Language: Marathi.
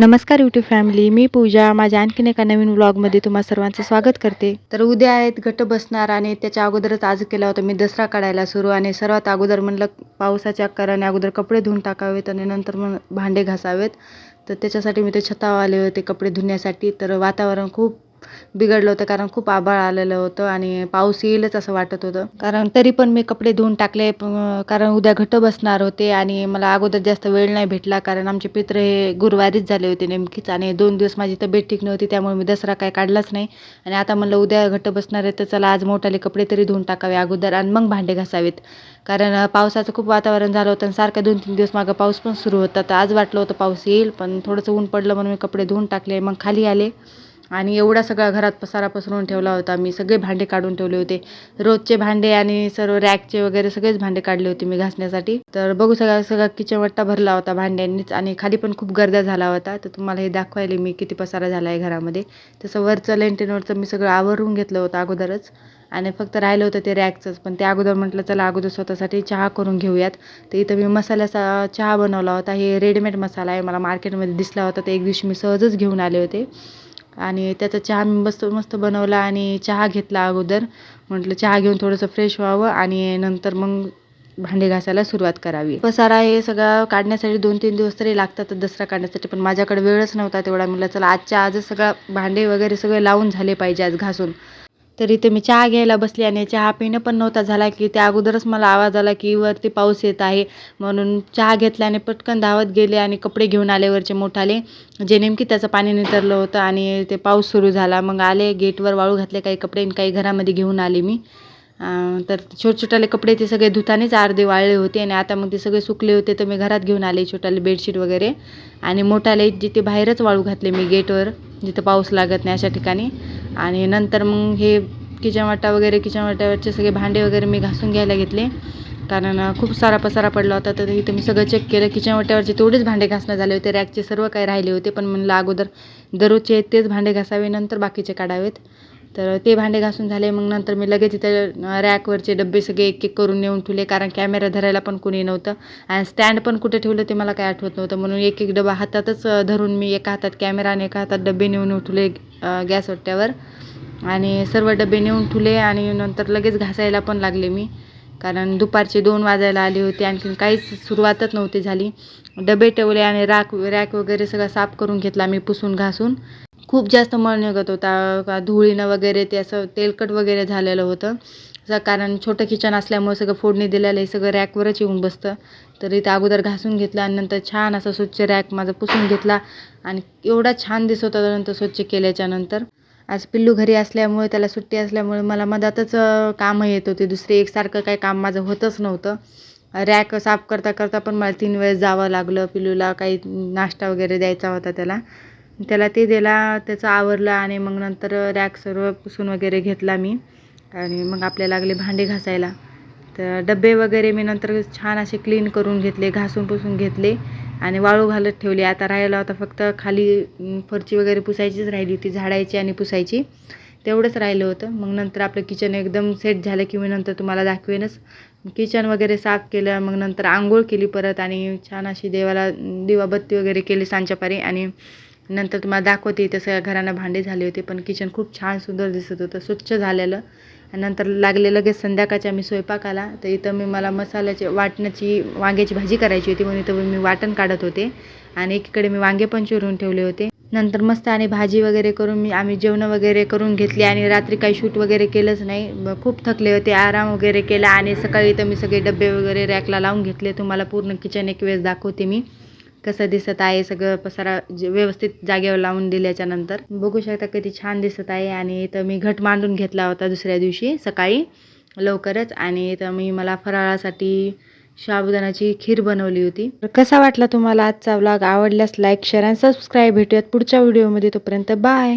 नमस्कार यूट्यूब फॅमिली मी पूजा. माझ्या आणखीन एका नवीन व्लॉगमध्ये तुम्हा सर्वांचं स्वागत करते. तर उद्या आहेत घट बसणार आणि त्याच्या अगोदरच आज केला होता मी दसरा काढायला सुरू आणि सर्वात अगोदर म्हणलं पावसाच्या कारण अगोदर कपडे धुवून टाकावेत आणि नंतर मग भांडे घासावेत. तर त्याच्यासाठी मी ते छतावर आले होते कपडे धुण्यासाठी. तर वातावरण खूप बिघडलं होतं कारण खूप आभाळ आलेलं होतं आणि पाऊस येईलच असं वाटत होतं. कारण तरी पण मी कपडे धुवून टाकले कारण उद्या घट बसणार होते आणि मला अगोदर जास्त वेळ नाही भेटला कारण आमचे पित्र हे गुरुवारीच झाले होते नेमकीच आणि दोन दिवस माझी तब्येत ठीक नव्हती त्यामुळे मी दसरा काय काढलाच नाही. आणि आता म्हणलं उद्या घट बसणार आहे तर चला आज मोठाले कपडे तरी धुवून टाकावे अगोदर आणि मग भांडे घासावेत. कारण पावसाचं खूप वातावरण झालं होतं आणि सारखं दोन तीन दिवस मागं पाऊस पण सुरू होता. तर आज वाटलं होतं पाऊस येईल पण थोडंसं ऊन पडलं म्हणून मी कपडे धुवून टाकले मग खाली आले. आणि एवढा सगळा घरात पसारा पसरून ठेवला होता. मी सगळे भांडे काढून ठेवले होते. रोजचे भांडे आणि सर्व रॅकचे वगैरे सगळेच भांडे काढले होते मी घासण्यासाठी. तर बघू सगळा सगळा किचन वट्टा भरला होता भांड्यांनीच आणि खाली पण खूप गर्दा झाला होता. तर तुम्हाला हे दाखवायला मी किती पसारा झाला आहे घरामध्ये. तसं वरचं लेंटेनवरचं मी सगळं आवरून घेतलं होतं अगोदरच. आणि फक्त राहिलं होतं ते रॅकचंच. पण ते अगोदर म्हटलं चला अगोदर स्वतःसाठी चहा करून घेऊयात. तर इथं मी मसाल्याचा चहा बनवला होता. हे रेडीमेड मसाला आहे. मला मार्केटमध्ये दिसला होता. तर एक दिवशी मी सहजच घेऊन आले होते. आणि त्याचा चहा मी मस्त मस्त बनवला आणि चहा घेतला अगोदर. म्हटलं चहा घेऊन थोडंसं फ्रेश व्हावं आणि नंतर मग भांडे घासायला सुरुवात करावी. पसारा हे सगळं काढण्यासाठी दोन तीन दिवस तरी लागतात दसरा काढण्यासाठी. पण माझ्याकडे वेळच नव्हता तेवढा. म्हटलं चला आजच्या आजच सगळं भांडे वगैरे सगळे लावून झाले पाहिजे आज घासून. तर इथे मी चहा घ्यायला बसली आणि चहा पिणं पण नव्हता झाला की त्या अगोदरच मला आवाज आला की वरती पाऊस येत आहे. म्हणून चहा घेतल्याने पटकन धावत गेले आणि कपडे घेऊन आले वरचे मोठाले. जे नेमकी त्याचं पाणी नितरलं होतं आणि ते पाऊस सुरू झाला. मग आले गेटवर वाळू घातले काही कपडे आणि काही घरामध्ये घेऊन आले मी. तर छोट छोटाले कपडे ते सगळे धुतानेच अर्धे वाळले होते आणि आता मग ते सगळे सुकले होते तर मी घरात घेऊन आले छोटाले बेडशीट वगैरे. आणि मोठाले जिथे बाहेरच वाळू घातले मी गेटवर जिथं पाऊस लागत नाही अशा ठिकाणी. आणि नंतर मग हे किचन वाटा वगैरे किचन वाट्यावरचे सगळे भांडे वगैरे मी घासून घ्यायला घेतले. कारण खूप सारा पसारा पडला होता. तर इथं मी सगळं चेक केलं. किचन वाट्यावरचे तेवढेच भांडे घासणं झाले होते. रॅकचे सर्व काही राहिले होते. पण म्हणलं अगोदर दररोजचे आहेत तेच भांडे घासावे. नंतर बाकीचे काढावेत. तर ते भांडे घासून झाले. मग नंतर मी लगेच इथं रॅकवरचे डबे सगळे एक एक करून नेऊन ठेवले. कारण कॅमेरा धरायला पण कोणी नव्हतं. आणि स्टँड पण कुठे ठेवलं ते मला काय आठवत नव्हतं. म्हणून एक एक डबा हातातच धरून मी एका हातात कॅमेरा आणि एका हातात डबे नेऊन ठेवले गॅस वट्ट्यावर आणि सर्व डबे नेऊन ठेवले आणि नंतर लगेच घासायला पण लागले मी. कारण दुपारचे दोन वाजायला आले होते. आणखीन काहीच सुरुवातच नव्हती झाली. डबे ठेवले आणि राक रॅक वगैरे सगळं साफ करून घेतला मी पुसून घासून खूप जास्त मळ निघत होता. का धुळीनं वगैरे ते असं तेलकट वगैरे झालेलं होतं. असं कारण छोटं किचन असल्यामुळे सगळं फोडणी दिलेलं हे सगळं रॅकवरच येऊन बसतं. तर इथं अगोदर घासून घेतलं आणि नंतर छान असं स्वच्छ रॅक माझं पुसून घेतला आणि एवढा छान दिसत होता नंतर स्वच्छ केल्याच्यानंतर आज पिल्लू घरी असल्यामुळे त्याला सुट्टी असल्यामुळे मला मधातच कामं येत होती. दुसरे एकसारखं काही काम माझं होतच नव्हतं. रॅक साफ करता करता पण मला तीन वेळेस जावं लागलं. पिल्लूला काही नाश्ता वगैरे द्यायचा होता त्याला. त्याला ते दिला त्याचं आवरलं आणि मग नंतर रॅक सर्व पुसून वगैरे घेतला मी. आणि मग आपल्याला लागले भांडे घासायला. तर डबे वगैरे मी नंतर छान असे क्लीन करून घेतले घासून पुसून घेतले आणि वाळू घालत ठेवले. आता राहिला होता फक्त खाली फरची वगैरे पुसायचीच राहिली होती झाडायची आणि पुसायची. तेवढंच राहिलं होतं. मग नंतर आपलं किचन एकदम सेट झालं की मी नंतर तुम्हाला दाखवेनच. किचन वगैरे साफ केलं मग नंतर आंघोळ केली परत आणि छान अशी देवाला दिवाबत्ती वगैरे केली सांच्यापारी आणि नंतर तुम्हाला दाखवते इथं सगळ्या घरांना भांडे झाले होते पण किचन खूप छान सुंदर दिसत होतं स्वच्छ झालेलं. आणि नंतर लागले लगेच संध्याकाळच्या मी स्वयंपाकाला तर इथं मी मला मसाल्याची वाटण्याची वांग्याची भाजी करायची होती म्हणून इथं मी वाटण काढत होते. आणि एकीकडे मी वांगे पण चिरून ठेवले होते. नंतर मस्त आणि भाजी वगैरे करून मी आम्ही जेवणं वगैरे करून घेतली आणि रात्री काही शूट वगैरे केलंच नाही. खूप थकले होते आराम वगैरे केला आणि सकाळी तर मी सगळे डबे वगैरे रॅकला लावून घेतले. तुम्हाला पूर्ण किचन एक वेळेस दाखवते मी. कसं दिसत आहे सगळं पसारा जे व्यवस्थित जागेवर लावून दिल्याच्यानंतर बघू शकता किती छान दिसत आहे आणि इथं मी घट मांडून घेतला होता दुसऱ्या दिवशी सकाळी लवकरच आणि इथं मी मला फराळासाठी शाबुदानाची खीर बनवली होती. तर कसा वाटला तुम्हाला आजचा व्लॉग आवडल्यास लाईक शेअर आणि सबस्क्राईब भेटूयात पुढच्या व्हिडिओमध्ये तोपर्यंत बाय